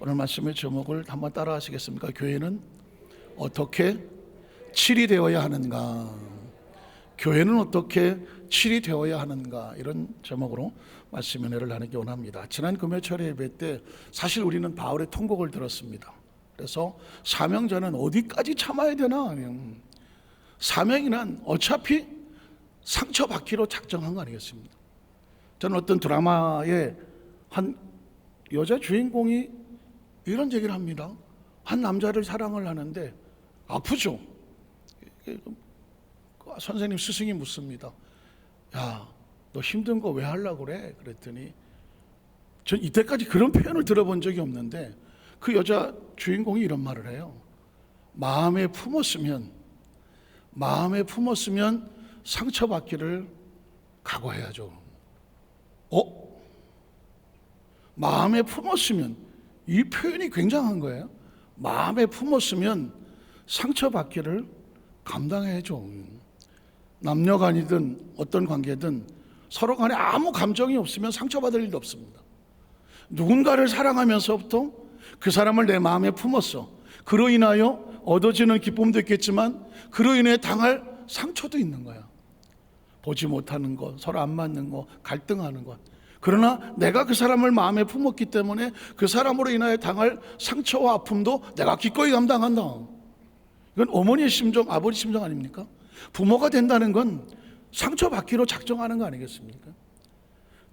오늘 말씀의 제목을 한번 따라 하시겠습니까? 교회는 어떻게 칠이 되어야 하는가? 교회는 어떻게 칠이 되어야 하는가? 이런 제목으로 말씀 은혜를 나누기 원합니다. 지난 금요철 예배 때 사실 우리는 바울의 통곡을 들었습니다. 그래서 사명자는 어디까지 참아야 되나? 음, 사명이란 어차피 상처받기로 작정한 거 아니겠습니까? 저는 어떤 드라마의 한 여자 주인공이 이런 얘기를 합니다. 한 남자를 사랑을 하는데 아프죠. 선생님 스승이 묻습니다. 야, 너 힘든 거 왜 하려고 그래? 그랬더니 전 이때까지 그런 표현을 들어본 적이 없는데 그 여자 주인공이 이런 말을 해요. 마음에 품었으면 마음에 품었으면 상처받기를 각오해야죠. 어? 마음에 품었으면 이 표현이 굉장한 거예요. 마음에 품었으면 상처받기를 감당해야죠. 남녀 간이든 어떤 관계든 서로 간에 아무 감정이 없으면 상처받을 일도 없습니다. 누군가를 사랑하면서부터 그 사람을 내 마음에 품었어. 그로 인하여 얻어지는 기쁨도 있겠지만 그로 인해 당할 상처도 있는 거야. 보지 못하는 것, 서로 안 맞는 것, 갈등하는 것. 그러나 내가 그 사람을 마음에 품었기 때문에 그 사람으로 인하여 당할 상처와 아픔도 내가 기꺼이 감당한다. 이건 어머니의 심정, 아버지 심정 아닙니까? 부모가 된다는 건 상처받기로 작정하는 거 아니겠습니까?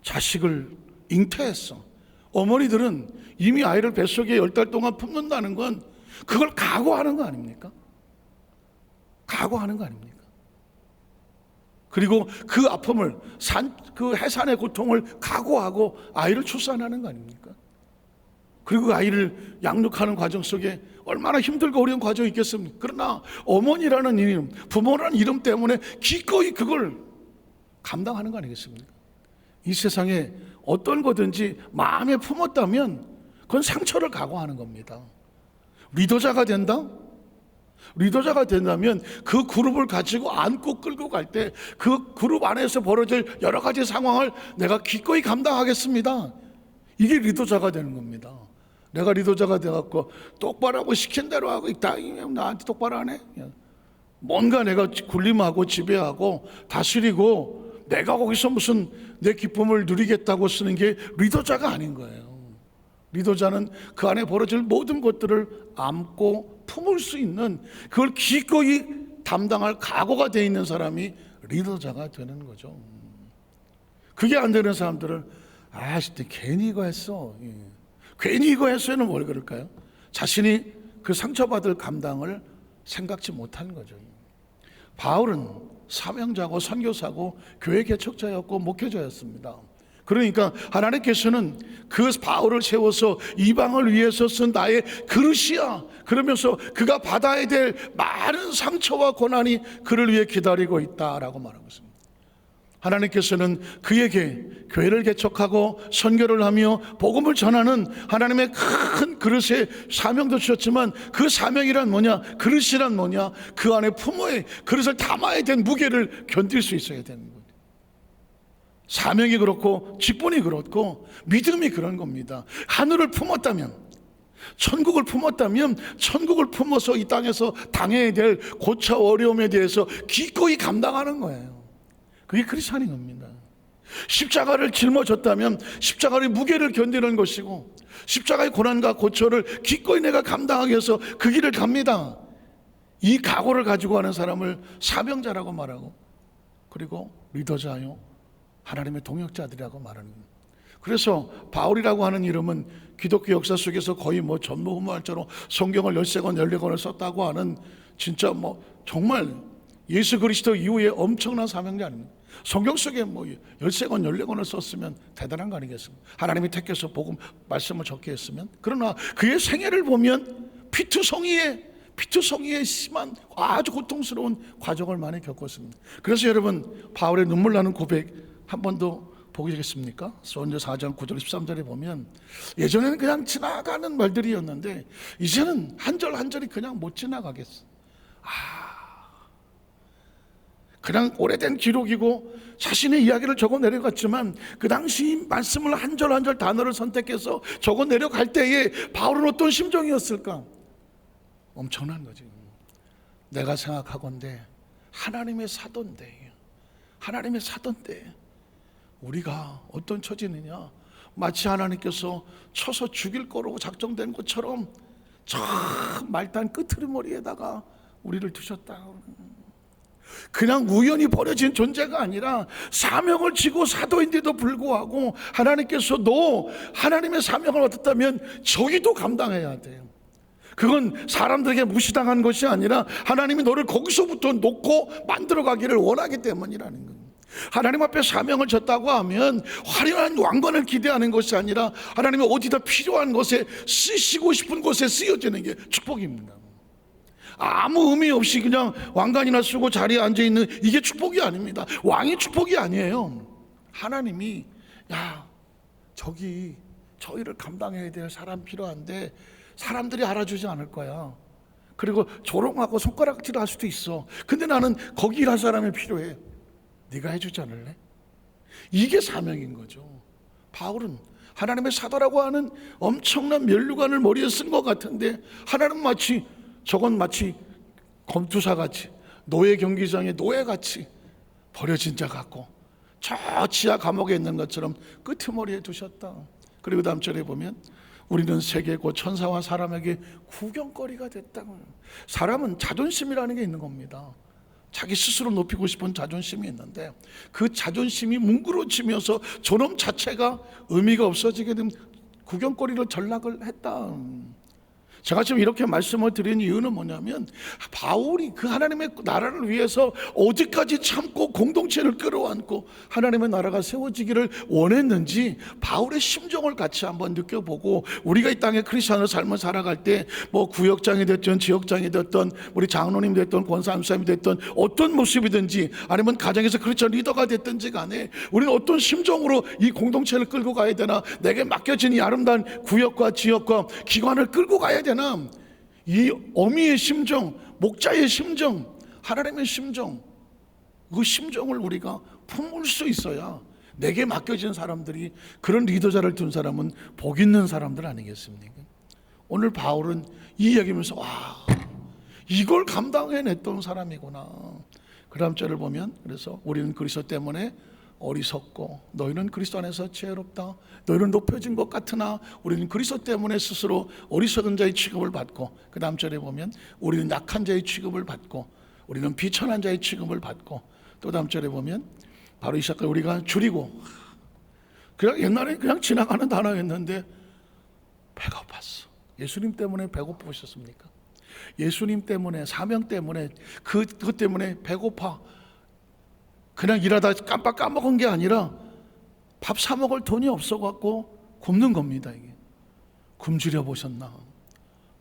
자식을 잉태했어. 어머니들은 이미 아이를 뱃속에 열 달 동안 품는다는 건 그걸 각오하는 거 아닙니까? 각오하는 거 아닙니까? 그리고 그 아픔을 산, 그 해산의 고통을 각오하고 아이를 출산하는 거 아닙니까? 그리고 그 아이를 양육하는 과정 속에 얼마나 힘들고 어려운 과정이 있겠습니까? 그러나 어머니라는 이름, 부모라는 이름 때문에 기꺼이 그걸 감당하는 거 아니겠습니까? 이 세상에 어떤 거든지 마음에 품었다면 그건 상처를 각오하는 겁니다. 리더자가 된다? 리더자가 된다면 그 그룹을 가지고 안고 끌고 갈 때 그 그룹 안에서 벌어질 여러 가지 상황을 내가 기꺼이 감당하겠습니다. 이게 리더자가 되는 겁니다. 내가 리더자가 돼갖고 똑바로 하고 시킨 대로 하고 다 나한테 똑바로 하네. 뭔가 내가 군림하고 지배하고 다스리고 내가 거기서 무슨 내 기쁨을 누리겠다고 쓰는 게 리더자가 아닌 거예요. 리더자는 그 안에 벌어질 모든 것들을 안고 품을 수 있는 그걸 기꺼이 담당할 각오가 돼 있는 사람이 리더자가 되는 거죠. 그게 안 되는 사람들은 아, 진짜 괜히 이거 했어. 예. 괜히 이거 했어는 뭘 그럴까요? 자신이 그 상처받을 감당을 생각지 못하는 거죠. 바울은 사명자고 선교사고 교회 개척자였고 목회자였습니다. 그러니까 하나님께서는 그 바울을 세워서 이방을 위해서 쓴 나의 그릇이야. 그러면서 그가 받아야 될 많은 상처와 고난이 그를 위해 기다리고 있다라고 말하고 있습니다. 하나님께서는 그에게 교회를 개척하고 선교를 하며 복음을 전하는 하나님의 큰 그릇에 사명도 주셨지만 그 사명이란 뭐냐? 그릇이란 뭐냐? 그 안에 품어야 그릇을 담아야 된 무게를 견딜 수 있어야 되는 거예요. 사명이 그렇고 직분이 그렇고 믿음이 그런 겁니다. 하늘을 품었다면 천국을 품었다면 천국을 품어서 이 땅에서 당해야 될 고차 어려움에 대해서 기꺼이 감당하는 거예요. 그게 크리스찬인 겁니다. 십자가를 짊어졌다면 십자가의 무게를 견디는 것이고 십자가의 고난과 고초를 기꺼이 내가 감당하기 위해서 그 길을 갑니다. 이 각오를 가지고 하는 사람을 사명자라고 말하고 그리고 리더자요 하나님의 동역자들이라고 말하는 겁니다. 그래서 바울이라고 하는 이름은 기독교 역사 속에서 거의 뭐 전무후무할처럼 성경을 13권, 14권을 썼다고 하는 진짜 뭐 정말 예수 그리스도 이후에 엄청난 사명자 아닙니까? 성경 속에 뭐 13권, 14권을 썼으면 대단한 거 아니겠습니까? 하나님이 택해서 복음 말씀을 적게 했으면 그러나 그의 생애를 보면 피투성이의 피투성이의 심한 아주 고통스러운 과정을 많이 겪었습니다. 그래서 여러분 바울의 눈물 나는 고백 한 번도 보시겠습니까? 소원제 4장 9절 13절에 보면 예전에는 그냥 지나가는 말들이었는데 이제는 한 절 한 절이 그냥 못 지나가겠어. 아, 그냥 오래된 기록이고 자신의 이야기를 적어 내려갔지만 그 당시 말씀을 한 절 한 절 단어를 선택해서 적어 내려갈 때에 바울은 어떤 심정이었을까? 엄청난 거지. 내가 생각하건대 하나님의 사돈데 하나님의 사돈데 우리가 어떤 처지느냐 마치 하나님께서 쳐서 죽일 거라고 작정된 것처럼 저 말단 끄트리머리에다가 우리를 두셨다. 그냥 우연히 버려진 존재가 아니라 사명을 지고 사도인데도 불구하고 하나님께서 너 하나님의 사명을 얻었다면 저기도 감당해야 돼요. 그건 사람들에게 무시당한 것이 아니라 하나님이 너를 거기서부터 놓고 만들어 가기를 원하기 때문이라는 거예요. 하나님 앞에 사명을 졌다고 하면 화려한 왕관을 기대하는 것이 아니라 하나님이 어디다 필요한 것에 쓰시고 싶은 곳에 쓰여지는 게 축복입니다. 아무 의미 없이 그냥 왕관이나 쓰고 자리에 앉아 있는 이게 축복이 아닙니다. 왕이 축복이 아니에요. 하나님이 야 저기 저희를 감당해야 될 사람 필요한데 사람들이 알아주지 않을 거야. 그리고 조롱하고 손가락질 할 수도 있어. 근데 나는 거기 일할 사람이 필요해. 네가 해주지 않을래? 이게 사명인 거죠. 바울은 하나님의 사도라고 하는 엄청난 면류관을 머리에 쓴 것 같은데 하나님 마치 저건 마치 검투사 같이 노예 경기장의 노예 같이 버려진 자 같고 저 지하 감옥에 있는 것처럼 끄트머리에 두셨다. 그리고 다음 절에 보면 우리는 세계 곧 천사와 사람에게 구경거리가 됐다. 사람은 자존심이라는 게 있는 겁니다. 자기 스스로 높이고 싶은 자존심이 있는데 그 자존심이 뭉그러지면서 저놈 자체가 의미가 없어지게 되면 구경거리로 전락을 했다. 제가 지금 이렇게 말씀을 드린 이유는 뭐냐면 바울이 그 하나님의 나라를 위해서 어디까지 참고 공동체를 끌어안고 하나님의 나라가 세워지기를 원했는지 바울의 심정을 같이 한번 느껴보고 우리가 이 땅에 크리스천의 삶을 살아갈 때 뭐 구역장이 됐든 지역장이 됐든 우리 장로님 됐든 권사님이 됐든 어떤 모습이든지 아니면 가정에서 크리스천 리더가 됐든지 간에 우리는 어떤 심정으로 이 공동체를 끌고 가야 되나 내게 맡겨진 이 아름다운 구역과 지역과 기관을 끌고 가야 되나 이 어미의 심정, 목자의 심정, 하나님의 심정, 그 심정을 우리가 품을 수 있어야 내게 맡겨진 사람들이 그런 리더자를 둔 사람은 복 있는 사람들 아니겠습니까? 오늘 바울은 이 얘기면서 와 이걸 감당해냈던 사람이구나. 그 다음 절을 보면 그래서 우리는 그리스도 때문에 어리석고 너희는 그리스도 안에서 지혜롭다. 너희는 높여진 것 같으나 우리는 그리스도 때문에 스스로 어리석은 자의 취급을 받고 그 다음 절에 보면 우리는 약한 자의 취급을 받고 우리는 비천한 자의 취급을 받고 또 다음 절에 보면 바로 이 시작과 우리가 줄이고 그냥 옛날에 그냥 지나가는 단어였는데 배고팠어. 예수님 때문에 배고프셨습니까? 예수님 때문에 사명 때문에 그 그것 때문에 배고파 그냥 일하다 깜빡 까먹은 게 아니라 밥 사 먹을 돈이 없어 갖고 굶는 겁니다 이게. 굶주려 보셨나?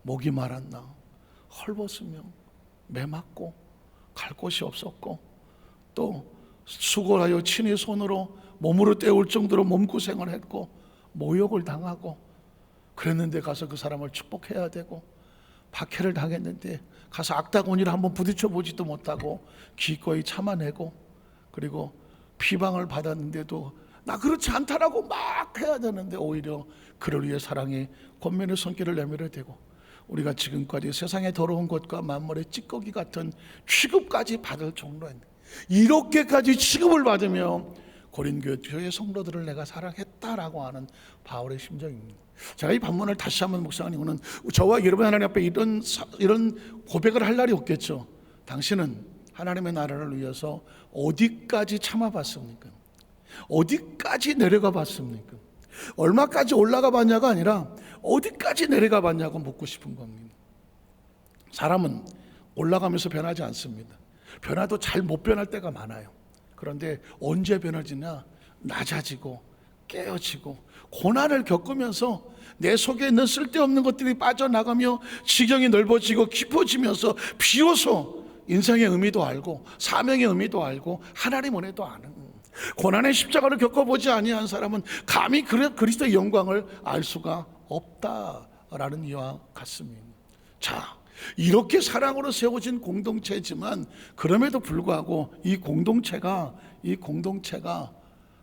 목이 말았나? 헐벗으며 매 맞고 갈 곳이 없었고 또 수고하여 친히 손으로 몸으로 때울 정도로 몸고생을 했고 모욕을 당하고 그랬는데 가서 그 사람을 축복해야 되고 박해를 당했는데 가서 악다고니를 한번 부딪혀 보지도 못하고 기꺼이 참아내고 그리고 비방을 받았는데도 나 그렇지 않다라고 막 해야 되는데 오히려 그를 위해 사랑의 권면의 손길을 내밀어야 되고 우리가 지금까지 세상의 더러운 것과 만물의 찌꺼기 같은 취급까지 받을 정도인데 이렇게까지 취급을 받으며 고린교 교회 성도들을 내가 사랑했다라고 하는 바울의 심정입니다. 제가 이 반문을 다시 한번 묵상한 이유는 저와 여러분 하나님 앞에 이런 사- 이런 고백을 할 날이 없겠죠. 당신은 하나님의 나라를 위해서 어디까지 참아봤습니까? 어디까지 내려가 봤습니까? 얼마까지 올라가 봤냐가 아니라 어디까지 내려가 봤냐고 묻고 싶은 겁니다. 사람은 올라가면서 변하지 않습니다. 변화도 잘 못 변할 때가 많아요. 그런데 언제 변해지냐? 낮아지고 깨어지고 고난을 겪으면서 내 속에 있는 쓸데없는 것들이 빠져나가며 지경이 넓어지고 깊어지면서 비로소 인생의 의미도 알고 사명의 의미도 알고 하나님 은혜도 아는 고난의 십자가를 겪어보지 아니한 사람은 감히 그리- 그리스도의 영광을 알 수가 없다라는 이와 같습니다. 자, 이렇게 사랑으로 세워진 공동체지만 그럼에도 불구하고 이 공동체가 이 공동체가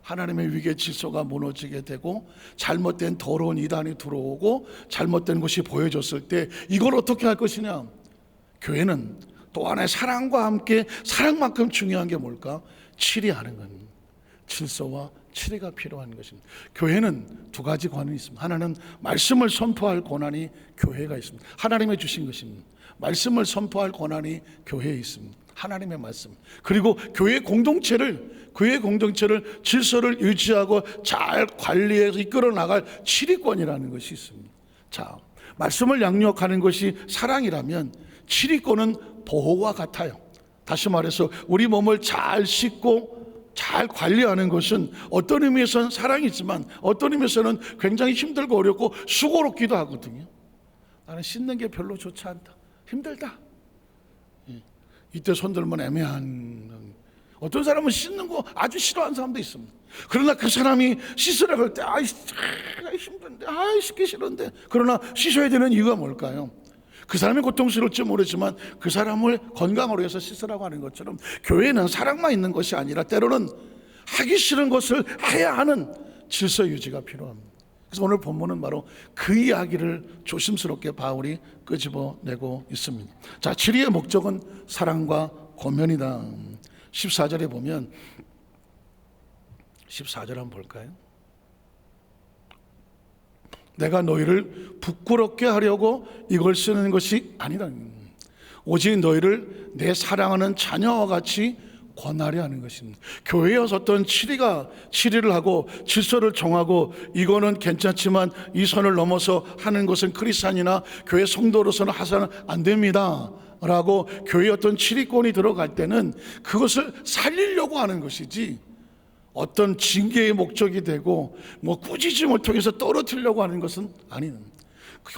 하나님의 위계 질서가 무너지게 되고 잘못된 더러운 이단이 들어오고 잘못된 것이 보여졌을 때 이걸 어떻게 할 것이냐? 교회는 또 하나의 사랑과 함께 사랑만큼 중요한 게 뭘까? 치리하는 겁니다. 질서와 치리가 필요한 것입니다. 교회는 두 가지 권한이 있습니다. 하나는 말씀을 선포할 권한이 교회가 있습니다. 하나님의 주신 것입니다. 말씀을 선포할 권한이 교회에 있습니다. 하나님의 말씀. 그리고 교회 공동체를 교회 공동체를 질서를 유지하고 잘 관리해서 이끌어 나갈 치리권이라는 것이 있습니다. 자, 말씀을 양육하는 것이 사랑이라면 치리권은 보호와 같아요. 다시 말해서 우리 몸을 잘 씻고 잘 관리하는 것은 어떤 의미에서는 사랑이지만 어떤 의미에서는 굉장히 힘들고 어렵고 수고롭기도 하거든요. 나는 씻는 게 별로 좋지 않다. 힘들다. 예. 이때 손들면 애매한 어떤 사람은 씻는 거 아주 싫어하는 사람도 있습니다. 그러나 그 사람이 씻으라고 할 때 아이 힘든데 아이 씻기 싫은데 그러나 씻어야 되는 이유가 뭘까요? 그 사람이 고통스러울지 모르지만 그 사람을 건강으로 해서 씻으라고 하는 것처럼 교회는 사랑만 있는 것이 아니라 때로는 하기 싫은 것을 해야 하는 질서 유지가 필요합니다. 그래서 오늘 본문은 바로 그 이야기를 조심스럽게 바울이 끄집어내고 있습니다. 자, 치리의 목적은 사랑과 고면이다. 14절에 보면 14절 한번 볼까요? 내가 너희를 부끄럽게 하려고 이걸 쓰는 것이 아니다. 오직 너희를 내 사랑하는 자녀와 같이 권하려 하는 것입니다. 교회에서 어떤 치리가 치리를 하고 질서를 정하고 이거는 괜찮지만 이 선을 넘어서 하는 것은 크리스찬이나 교회 성도로서는 하서는 안 됩니다. 라고 교회 어떤 치리권이 들어갈 때는 그것을 살리려고 하는 것이지 어떤 징계의 목적이 되고 뭐 꾸짖음을 통해서 떨어뜨리려고 하는 것은 아닌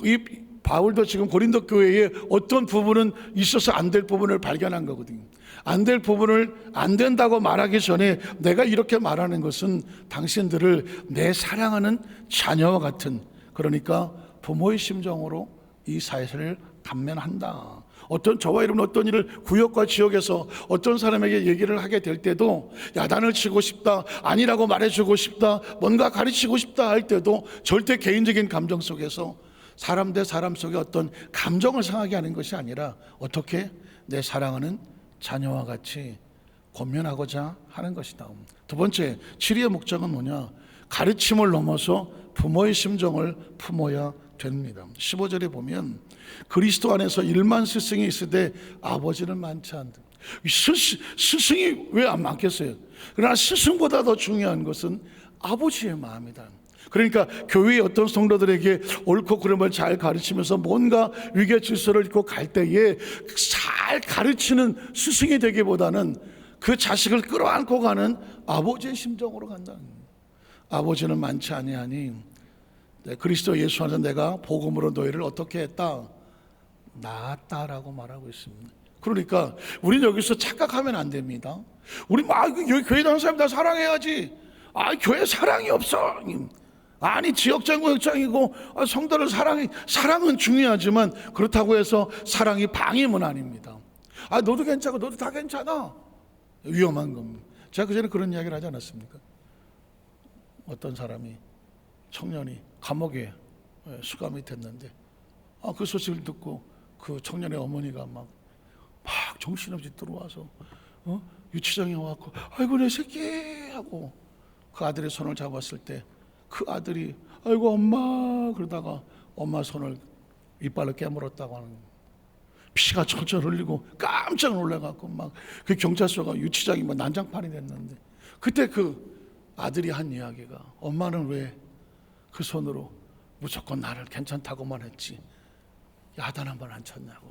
이 바울도 지금 고린도 교회에 어떤 부분은 있어서 안 될 부분을 발견한 거거든요. 안 될 부분을 안 된다고 말하기 전에 내가 이렇게 말하는 것은 당신들을 내 사랑하는 자녀와 같은 그러니까 부모의 심정으로 이 사실을 감면한다. 어떤 저와 여러분 어떤 일을 구역과 지역에서 어떤 사람에게 얘기를 하게 될 때도 야단을 치고 싶다 아니라고 말해주고 싶다 뭔가 가르치고 싶다 할 때도 절대 개인적인 감정 속에서 사람 대 사람 속에 어떤 감정을 상하게 하는 것이 아니라 어떻게 내 사랑하는 자녀와 같이 권면하고자 하는 것이다. 두 번째 치리의 목적은 뭐냐? 가르침을 넘어서 부모의 심정을 품어야 됩니다. 15절에 보면 그리스도 안에서 일만 스승이 있을 때 아버지는 많지 않다. 스승, 이 왜 안 많겠어요? 그러나 스승보다 더 중요한 것은 아버지의 마음이다. 그러니까 교회의 어떤 성도들에게 옳고 그름을 잘 가르치면서 뭔가 위계 질서를 읽고 갈 때에 잘 가르치는 스승이 되기보다는 그 자식을 끌어안고 가는 아버지의 심정으로 간다. 아버지는 많지 아니하니 네, 그리스도 예수 안에서 내가 복음으로 너희를 어떻게 했다? 낳았다라고 말하고 있습니다. 그러니까 우리는 여기서 착각하면 안 됩니다. 우리 막 여기 교회 다니는 사람 다 사랑해야지. 아 교회 사랑이 없어. 아니 지역장 구역장이고 아, 성도를 사랑이 사랑은 중요하지만 그렇다고 해서 사랑이 방임은 아닙니다. 아 너도 괜찮고 너도 다 괜찮아. 위험한 겁니다. 제가 그 전에 그런 이야기를 하지 않았습니까? 어떤 사람이 청년이 감옥에 수감이 됐는데 아, 그 소식을 듣고 그 청년의 어머니가 막, 막 정신없이 들어와서 어? 유치장에 와갖고 아이고 내 새끼 하고 그 아들의 손을 잡았을 때 그 아들이 아이고 엄마 그러다가 엄마 손을 이빨로 깨물었다고 하는. 피가 철철 흘리고 깜짝 놀래갖고 막 그 경찰서가 유치장이 막 난장판이 됐는데 그때 그 아들이 한 이야기가 엄마는 왜 그 손으로 무조건 나를 괜찮다고만 했지 야단 한 번 안 쳤냐고.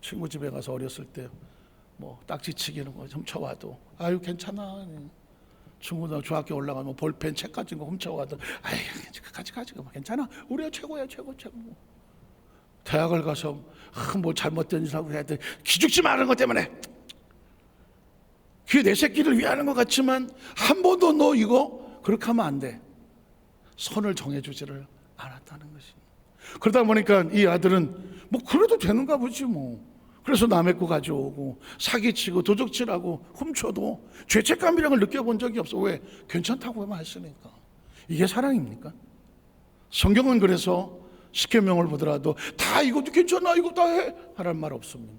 친구 집에 가서 어렸을 때 뭐 딱지치기는 거 훔쳐와도 아유 괜찮아. 친구들 중학교 올라가면 뭐 볼펜 책 같은 거 훔쳐와도 아유 가지 가지 괜찮아. 우리가 최고야 최고 최고. 대학을 가서 아, 뭐 잘못된 짓 하고 돼. 기죽지 말는 것 때문에. 그게 내 새끼를 위하는 것 같지만 한 번도 너 이거 그렇게 하면 안 돼. 선을 정해주지를 않았다는 것입니다. 그러다 보니까 이 아들은 뭐 그래도 되는가 보지 뭐. 그래서 남의 거 가져오고 사기치고 도적질하고 훔쳐도 죄책감이라는 걸 느껴본 적이 없어. 왜? 괜찮다고만 했으니까. 이게 사랑입니까? 성경은 그래서 십계명을 보더라도 다 이것도 괜찮아 이거 다 해. 하란 말 없습니다.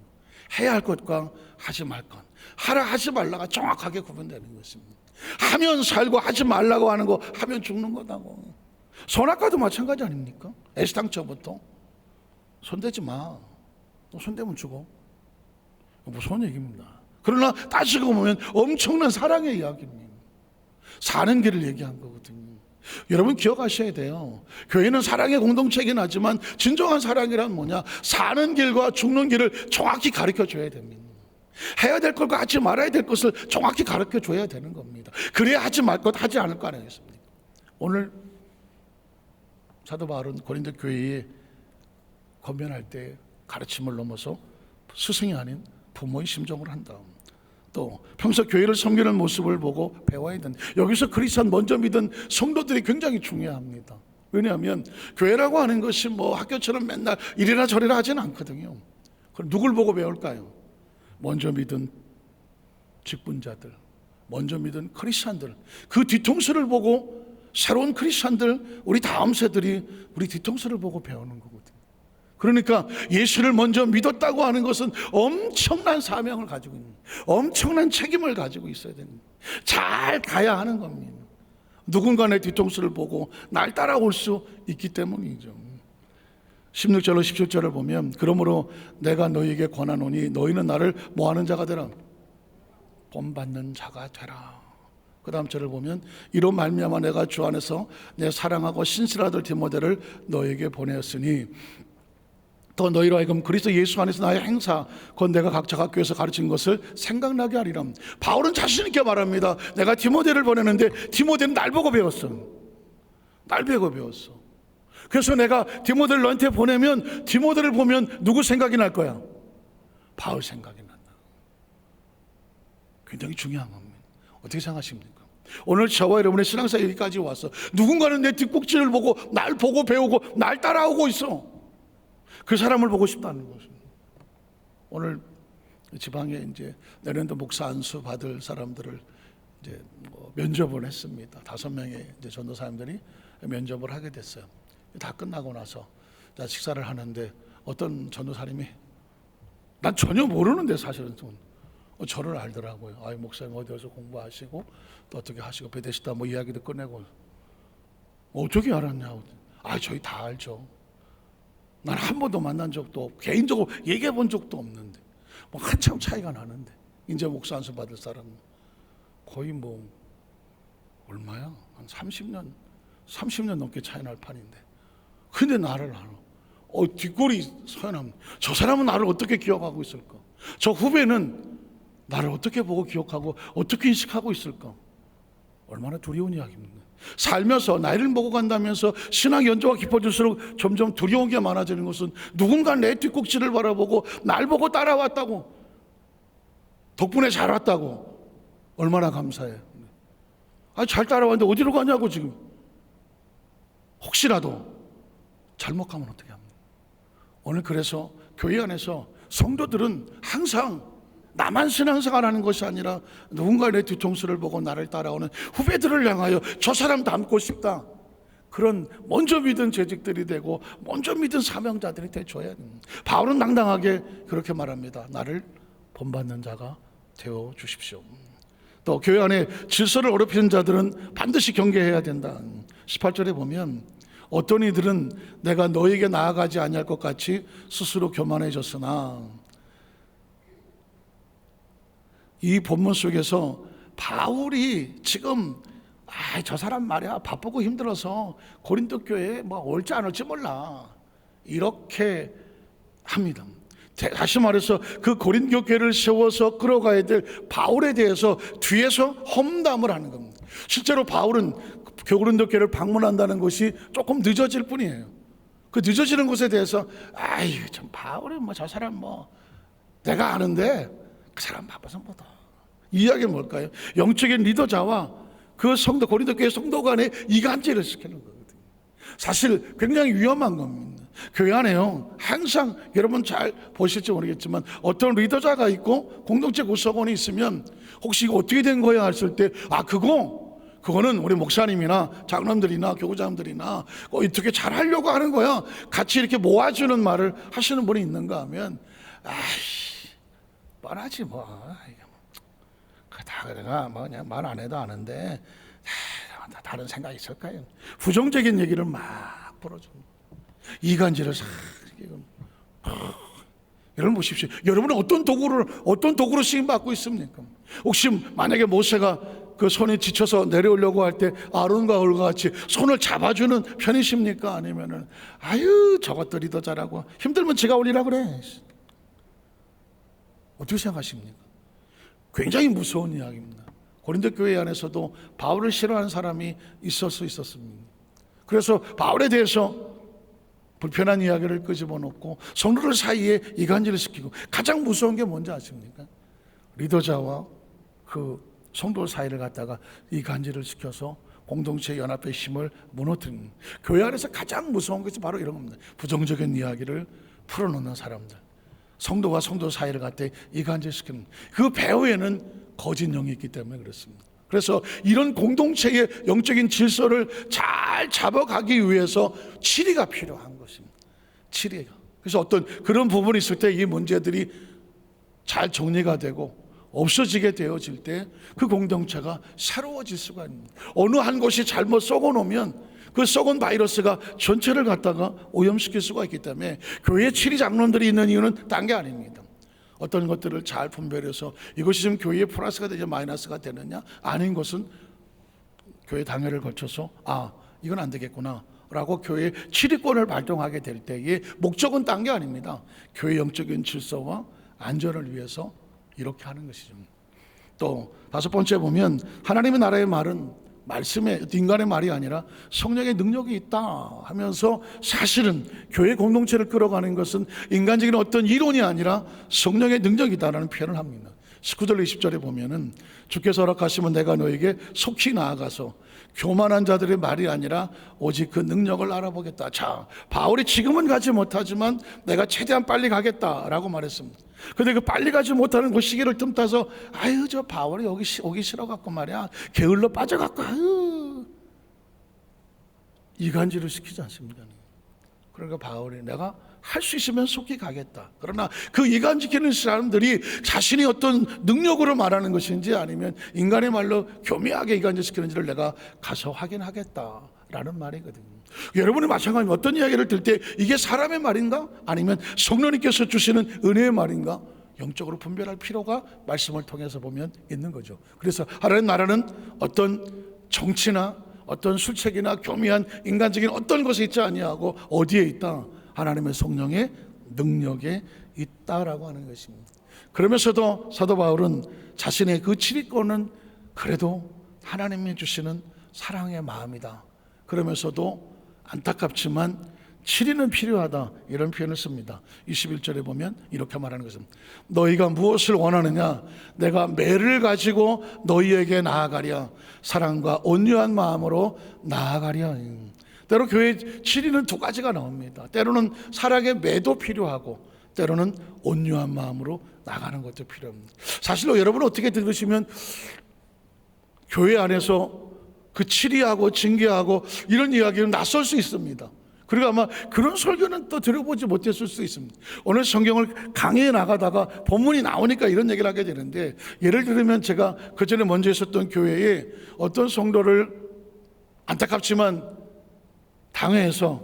해야 할 것과 하지 말 것. 하라 하지 말라가 정확하게 구분되는 것입니다. 하면 살고 하지 말라고 하는 거 하면 죽는 거다고. 선악과도 마찬가지 아닙니까? 애시당초부터 손대지 마. 너 손대면 죽어. 무서운 얘기입니다. 그러나 따지고 보면 엄청난 사랑의 이야기입니다. 사는 길을 얘기한 거거든요. 여러분 기억하셔야 돼요. 교회는 사랑의 공동체긴 하지만 진정한 사랑이란 뭐냐? 사는 길과 죽는 길을 정확히 가르쳐 줘야 됩니다. 해야 될 것과 하지 말아야 될 것을 정확히 가르쳐 줘야 되는 겁니다. 그래야 하지 말 것, 하지 않을 거 아니겠습니까? 오늘 사도 바울은 고린도 교회에 건면할 때 가르침을 넘어서 스승이 아닌 부모의 심정을 한다. 또 평소 교회를 섬기는 모습을 보고 배워야 된다. 여기서 크리스천 먼저 믿은 성도들이 굉장히 중요합니다. 왜냐하면 교회라고 하는 것이 뭐 학교처럼 맨날 이래라 저래라 하지는 않거든요. 그럼 누굴 보고 배울까요? 먼저 믿은 직분자들, 먼저 믿은 크리스천들, 그 뒤통수를 보고 새로운 크리스천들, 우리 다음 세들이 우리 뒤통수를 보고 배우는 거거든요. 그러니까 예수를 먼저 믿었다고 하는 것은 엄청난 사명을 가지고 있는, 엄청난 책임을 가지고 있어야 되는, 잘 가야 하는 겁니다. 누군가 내 뒤통수를 보고 날 따라올 수 있기 때문이죠. 16절로 17절을 보면 그러므로 내가 너희에게 권하노니 너희는 나를 뭐하는 자가 되라 본받는 자가 되라. 그 다음 절을 보면 이로 말미암아 내가 주 안에서 내 사랑하고 신실한 아들 디모데를 너에게 보내었으니 또 너희로 하여금 그리스도 예수 안에서 나의 행사 곧 내가 각자 학교에서 가르친 것을 생각나게 하리라. 바울은 자신 있게 말합니다. 내가 디모데를 보내는데 디모데는 날 보고 배웠어 날 보고 배웠어. 그래서 내가 디모데를 너한테 보내면 디모데를 보면 누구 생각이 날 거야? 바울 생각이 난다. 굉장히 중요한 겁니다 어떻게 생각하십니까? 오늘 저와 여러분의 신앙사 여기까지 와서 누군가는 내 뒷꼭지를 보고 날 보고 배우고 날 따라오고 있어 그 사람을 보고 싶다는 것입니다. 오늘 지방에 이제 내년도 목사 안수 받을 사람들을 이제 뭐 면접을 했습니다. 다섯 명의 이제 전도사님들이 면접을 하게 됐어요. 다 끝나고 나서 자 식사를 하는데 어떤 전도사님이 난 전혀 모르는데 사실은 어, 저를 알더라고요. 아 목사님 어디 어서 공부하시고 또 어떻게 하시고 배대시다 뭐 이야기도 꺼내고 어떻게 알았냐? 아 저희 다 알죠. 난 한 번도 만난 적도 없고 개인적으로 얘기해 본 적도 없는데 뭐 한참 차이가 나는데 이제 목사 안수 받을 사람은 거의 뭐 얼마야? 한 30년 30년 넘게 차이 날 판인데 근데 나를 알아. 어 뒷골이 서연함. 저 사람은 나를 어떻게 기억하고 있을까? 저 후배는 나를 어떻게 보고 기억하고 어떻게 인식하고 있을까? 얼마나 두려운 이야기입니다. 살면서 나이를 먹어 간다면서 신앙 연조가 깊어질수록 점점 두려운 게 많아지는 것은 누군가 내 뒷꼭지를 바라보고 날 보고 따라왔다고 덕분에 잘 왔다고 얼마나 감사해. 아, 잘 따라왔는데 어디로 가냐고 지금. 혹시라도 잘못 가면 어떻게 합니까? 오늘 그래서 교회 안에서 성도들은 항상 나만 신앙생활하는 것이 아니라 누군가 내 뒤통수를 보고 나를 따라오는 후배들을 향하여 저 사람 닮고 싶다. 그런 먼저 믿은 재직들이 되고 먼저 믿은 사명자들이 되줘야 됩니다. 바울은 당당하게 그렇게 말합니다. 나를 본받는 자가 되어 주십시오. 또 교회 안에 질서를 어렵히는 자들은 반드시 경계해야 된다. 18절에 보면 어떤 이들은 내가 너에게 나아가지 아니할 것 같이 스스로 교만해졌으나 이 본문 속에서 바울이 지금 아, 저 사람 말이야 바쁘고 힘들어서 고린도 교회에 뭐 올지 안 올지 몰라 이렇게 합니다. 다시 말해서 그 고린도 교회를 세워서 끌어가야 될 바울에 대해서 뒤에서 험담을 하는 겁니다. 실제로 바울은 고린도 교회를 방문한다는 것이 조금 늦어질 뿐이에요. 그 늦어지는 것에 대해서 아이 참 바울이 뭐 저 사람 뭐 내가 아는데 그 사람 바빠서 못하. 이야기는 뭘까요? 영적인 리더자와 그 성도 고린도 교회 성도 간에 이간질을 시키는 거거든요. 사실 굉장히 위험한 겁니다. 교회 안에요. 항상 여러분 잘 보실지 모르겠지만 어떤 리더자가 있고 공동체 구성원이 있으면 혹시 이거 어떻게 된 거야 했을 때 아 그거 그거는 우리 목사님이나 장로님들이나 교구장들이나 어, 어떻게 잘 하려고 하는 거야. 같이 이렇게 모아주는 말을 하시는 분이 있는가 하면 아이 뻔하지 뭐. 그다 내가 뭐 그냥 말 안 해도 아는데 다 다른 생각이 있을까요? 부정적인 얘기를 막 풀어줍니다. 이간질을 싹 이렇게 여러분 보십시오. 여러분은 어떤 도구를 어떤 도구로 쓰임 받고 있습니까? 혹시 만약에 모세가 그 손이 지쳐서 내려오려고 할 때 아론과 올과 같이 손을 잡아주는 편이십니까? 아니면은 아유 저것들이 더 잘하고 힘들면 제가 올리라 그래. 어떻게 생각하십니까? 굉장히 무서운 이야기입니다. 고린도 교회 안에서도 바울을 싫어하는 사람이 있을 수 있었습니다. 그래서 바울에 대해서 불편한 이야기를 끄집어놓고 성도들 사이에 이간질을 시키고 가장 무서운 게 뭔지 아십니까? 리더자와 그 성도 사이를 갖다가 이간질을 시켜서 공동체 연합의 힘을 무너뜨리는 교회 안에서 가장 무서운 것이 바로 이런 겁니다. 부정적인 이야기를 풀어놓는 사람들. 성도와 성도 사이를 갖다 이간질시키는 그 배후에는 거짓 영이 있기 때문에 그렇습니다. 그래서 이런 공동체의 영적인 질서를 잘 잡아가기 위해서 치리가 필요한 것입니다. 치리가. 그래서 어떤 그런 부분이 있을 때 이 문제들이 잘 정리가 되고 없어지게 되어질 때 그 공동체가 새로워질 수가 있습니다. 어느 한 곳이 잘못 썩어 놓으면 그 썩은 바이러스가 전체를 갖다가 오염시킬 수가 있기 때문에 교회 치리 장로들이 있는 이유는 딴 게 아닙니다. 어떤 것들을 잘 분별해서 이것이 지금 교회에 플러스가 되냐 마이너스가 되느냐 아닌 것은 교회 당회를 거쳐서 아 이건 안 되겠구나 라고 교회 치리권을 발동하게 될 때의 목적은 딴 게 아닙니다 교회 영적인 질서와 안전을 위해서 이렇게 하는 것이죠 또 다섯 번째 보면 하나님의 나라의 말은 말씀의 인간의 말이 아니라 성령의 능력이 있다 하면서 사실은 교회 공동체를 끌어가는 것은 인간적인 어떤 이론이 아니라 성령의 능력이다라는 표현을 합니다. 19절 20절에 보면은 주께서 허락하시면 내가 너에게 속히 나아가서 교만한 자들의 말이 아니라 오직 그 능력을 알아보겠다. 자, 바울이 지금은 가지 못하지만 내가 최대한 빨리 가겠다라고 말했습니다. 근데 그 빨리 가지 못하는 그 시기를 틈타서 아유 저 바울이 여기 시- 오기 싫어 갖고 말이야 게을러 빠져 갖고 아유 이간질을 시키지 않습니까? 그러니까 바울이 내가 할 수 있으면 속히 가겠다. 그러나 그 이간 지키는 사람들이 자신이 어떤 능력으로 말하는 것인지 아니면 인간의 말로 교묘하게 이간질 시키는지를 내가 가서 확인하겠다 라는 말이거든요. 여러분이 마찬가지로 어떤 이야기를 들 때 이게 사람의 말인가? 아니면 성령님께서 주시는 은혜의 말인가? 영적으로 분별할 필요가 말씀을 통해서 보면 있는 거죠. 그래서 하나님 나라는 어떤 정치나 어떤 술책이나 교묘한 인간적인 어떤 것에 있지 아니하고 어디에 있다? 하나님의 성령의 능력에 있다라고 하는 것입니다. 그러면서도 사도 바울은 자신의 그 치리권은 그래도 하나님이 주시는 사랑의 마음이다. 그러면서도 안타깝지만 치리는 필요하다. 이런 표현을 씁니다. 21절에 보면 이렇게 말하는 것은 너희가 무엇을 원하느냐? 내가 매를 가지고 너희에게 나아가랴. 사랑과 온유한 마음으로 나아가랴. 때로 교회 치리는 두 가지가 나옵니다. 때로는 사랑의 매도 필요하고 때로는 온유한 마음으로 나가는 것도 필요합니다. 사실로 여러분 어떻게 들으시면 교회 안에서 그 치리하고 징계하고 이런 이야기는 낯설 수 있습니다. 그리고 아마 그런 설교는 또 들어보지 못했을 수 있습니다. 오늘 성경을 강의에 나가다가 본문이 나오니까 이런 얘기를 하게 되는데 예를 들면 제가 그 전에 먼저 있었던 교회에 어떤 성도를 안타깝지만 당회에서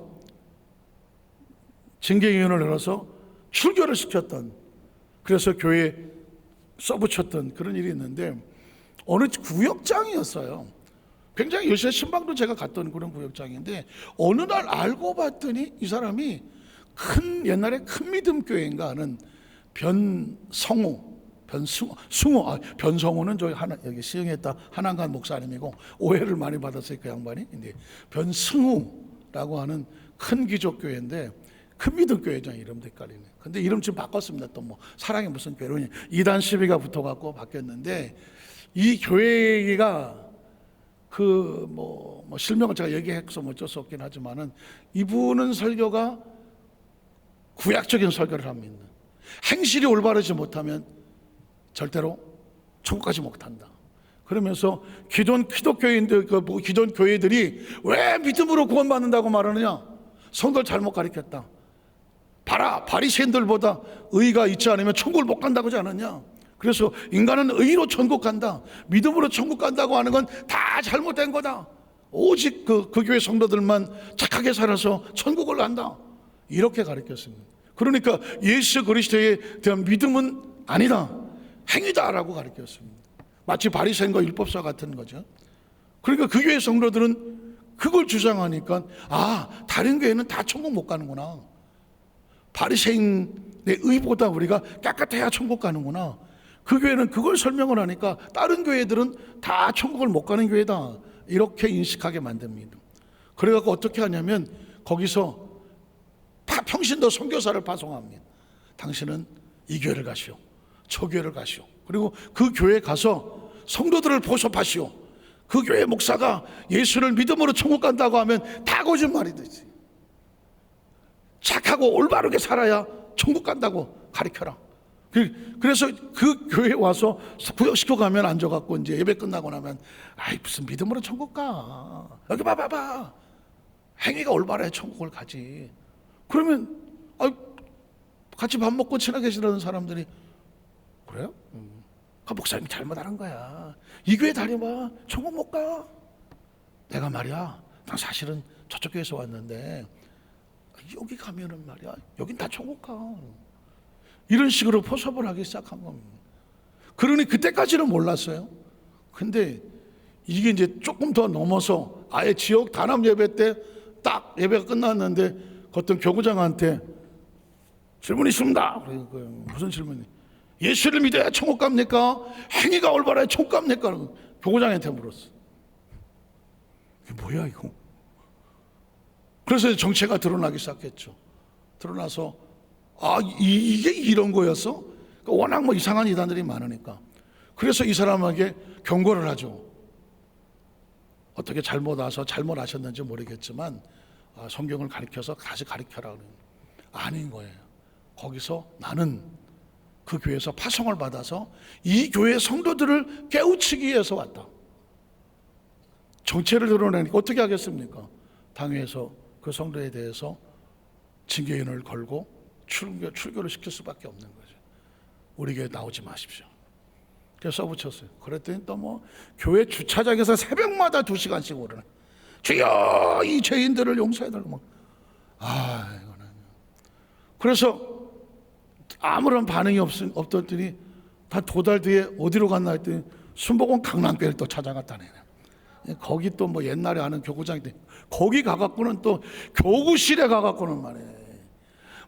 징계위원을 열어서 출교를 시켰던 그래서 교회에 써붙였던 그런 일이 있는데 어느 구역장이었어요. 굉장히 요새 신방도 제가 갔던 그런 구역장인데 어느 날 알고 봤더니 이 사람이 큰 옛날에 큰 믿음 교회인가 하는 변성우 변승호 승호 아, 변성우는 저기 하나 여기 시흥했다 한양간 목사님이고 오해를 많이 받았어요 그 양반이 근데 변승우 라고 하는 큰 기족 교회인데 큰 믿음 교회장 이름도 헷갈리네. 근데 이름 지금 바꿨습니다. 또 뭐 사랑의 무슨 교회로니 이단 시비가 붙어갖고 바뀌었는데 이 교회가 그 뭐 뭐 실명을 제가 얘기해서 뭐 어쩔 수 없긴 하지만은 이분은 설교가 구약적인 설교를 합니다. 행실이 올바르지 못하면 절대로 천국까지 못한다. 그러면서 기존 기독교인들, 그뭐 기존 교회들이 왜 믿음으로 구원받는다고 말하느냐? 성도를 잘못 가르쳤다. 봐라, 바리새인들보다 의가 있지 않으면 천국을 못 간다고 하지 않았냐? 그래서 인간은 의로 천국 간다. 믿음으로 천국 간다고 하는 건 다 잘못된 거다. 오직 그, 그 교회 성도들만 착하게 살아서 천국을 간다. 이렇게 가르쳤습니다. 그러니까 예수 그리스도에 대한 믿음은 아니다. 행위다라고 가르쳤습니다. 마치 바리새인과 율법사 같은 거죠. 그러니까 그 교회 성도들은 그걸 주장하니까 아 다른 교회는 다 천국 못 가는구나. 바리새인의 의보다 우리가 깨끗해야 천국 가는구나. 그 교회는 그걸 설명을 하니까 다른 교회들은 다 천국을 못 가는 교회다. 이렇게 인식하게 만듭니다. 그래갖고 어떻게 하냐면 거기서 다 평신도 선교사를 파송합니다. 당신은 이 교회를 가시오. 저 교회를 가시오. 그리고 그 교회 가서 성도들을 보섭하시오. 그 교회 목사가 예수를 믿음으로 천국 간다고 하면 다 거짓말이 되지. 착하고 올바르게 살아야 천국 간다고 가르쳐라. 그- 그래서 그 교회 와서 구역시켜 가면 앉아갖고 이제 예배 끝나고 나면 아이 무슨 믿음으로 천국 가 여기 봐봐봐 행위가 올바라야 천국을 가지. 그러면 아 같이 밥 먹고 친하게 지내는 사람들이 그래요? 음. 그 목사님이 잘못하는 거야. 이 교회 다녀봐 천국 못 가. 내가 말이야 난 사실은 저쪽 교회에서 왔는데 여기 가면은 말이야 여긴 다 천국 가. 이런 식으로 포섭을 하기 시작한 겁니다. 그러니 그때까지는 몰랐어요. 근데 이게 이제 조금 더 넘어서 아예 지역 단합 예배 때 딱 예배가 끝났는데 그 어떤 교구장한테 질문이 있습니다. 무슨 질문이? 예수를 믿어야 천국 갑니까? 행위가 올바라야 천국 갑니까? 교구장한테 물었어. 이게 뭐야 이거? 그래서 정체가 드러나기 시작했죠. 드러나서 아 이, 게 이런 거였어? 그러니까 워낙 뭐 이상한 이단들이 많으니까. 그래서 이 사람에게 경고를 하죠. 어떻게 잘못 와서 잘못 하셨는지 모르겠지만 아, 성경을 가르쳐서 다시 그래요. 아닌 거예요. 거기서 나는 그 교회에서 파송을 받아서 이 교회 성도들을 깨우치기 위해서 왔다. 정체를 드러내니까 어떻게 하겠습니까? 당회에서 그 성도에 대해서 징계인을 걸고 출교, 출교를 시킬 수밖에 없는 거죠. 우리 교회 나오지 마십시오. 그래서 써붙였어요. 그랬더니 또 뭐 교회 주차장에서 새벽마다 두 시간씩 오르는 주여 이 죄인들을 용서해달라고 막. 아 이거는 그래서 아무런 반응이 없, 없더니 다두달 뒤에 어디로 갔나 했더니 순복원 강남교회를 또 찾아갔다네. 거기 또 뭐 옛날에 아는 교구장인데 거기 가갖고는 또 교구실에 가갖고는 말이야.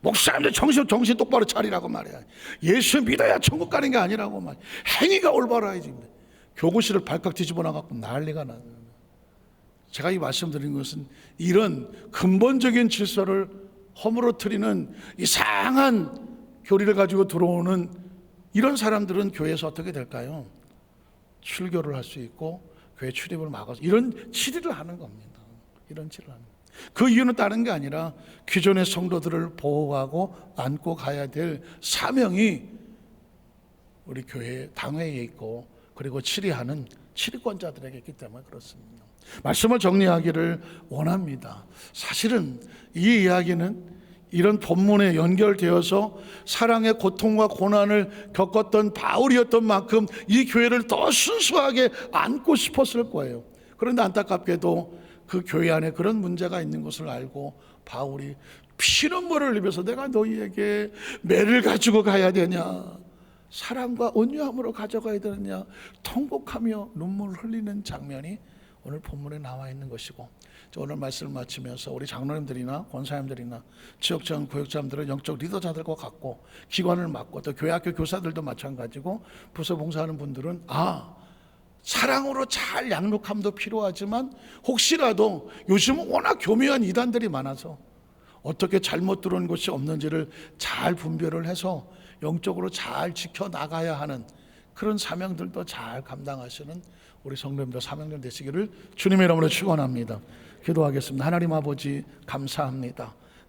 목사님들 정신 정신 똑바로 차리라고 말이야. 예수 믿어야 천국 가는 게 아니라고 말. 행위가 올바라야지. 교구실을 발칵 뒤집어 놔갖고 난리가 나. 제가 이 말씀드린 것은 이런 근본적인 질서를 허물어뜨리는 이상한 교리를 가지고 들어오는 이런 사람들은 교회에서 어떻게 될까요? 출교를 할 수 있고 교회 출입을 막아서 이런 치리를 하는 겁니다. 이런 치리를 하는. 그 이유는 다른 게 아니라 기존의 성도들을 보호하고 안고 가야 될 사명이 우리 교회 당회에 있고 그리고 치리하는 치리권자들에게 있기 때문에 그렇습니다. 말씀을 정리하기를 원합니다. 사실은 이 이야기는 이런 본문에 연결되어서 사랑의 고통과 고난을 겪었던 바울이었던 만큼 이 교회를 더 순수하게 안고 싶었을 거예요. 그런데 안타깝게도 그 교회 안에 그런 문제가 있는 것을 알고 바울이 피눈물을 흘리면서 내가 너희에게 매를 가지고 가야 되냐 사랑과 온유함으로 가져가야 되느냐 통곡하며 눈물을 흘리는 장면이 오늘 본문에 나와 있는 것이고 오늘 말씀을 마치면서 우리 장로님들이나 권사님들이나 지역장 구역장들은 영적 리더자들과 같고 기관을 맡고 또 교회 학교 교사들도 마찬가지고 부서 봉사하는 분들은 아 사랑으로 잘 양육함도 필요하지만 혹시라도 요즘은 워낙 교묘한 이단들이 많아서 어떻게 잘못 들어온 것이 없는지를 잘 분별을 해서 영적으로 잘 지켜 나가야 하는 그런 사명들도 잘 감당하시는 우리 성도님들 사명들 되시기를 주님의 이름으로 축원합니다. 기도하겠습니다. 하나님 아버지 감사합니다.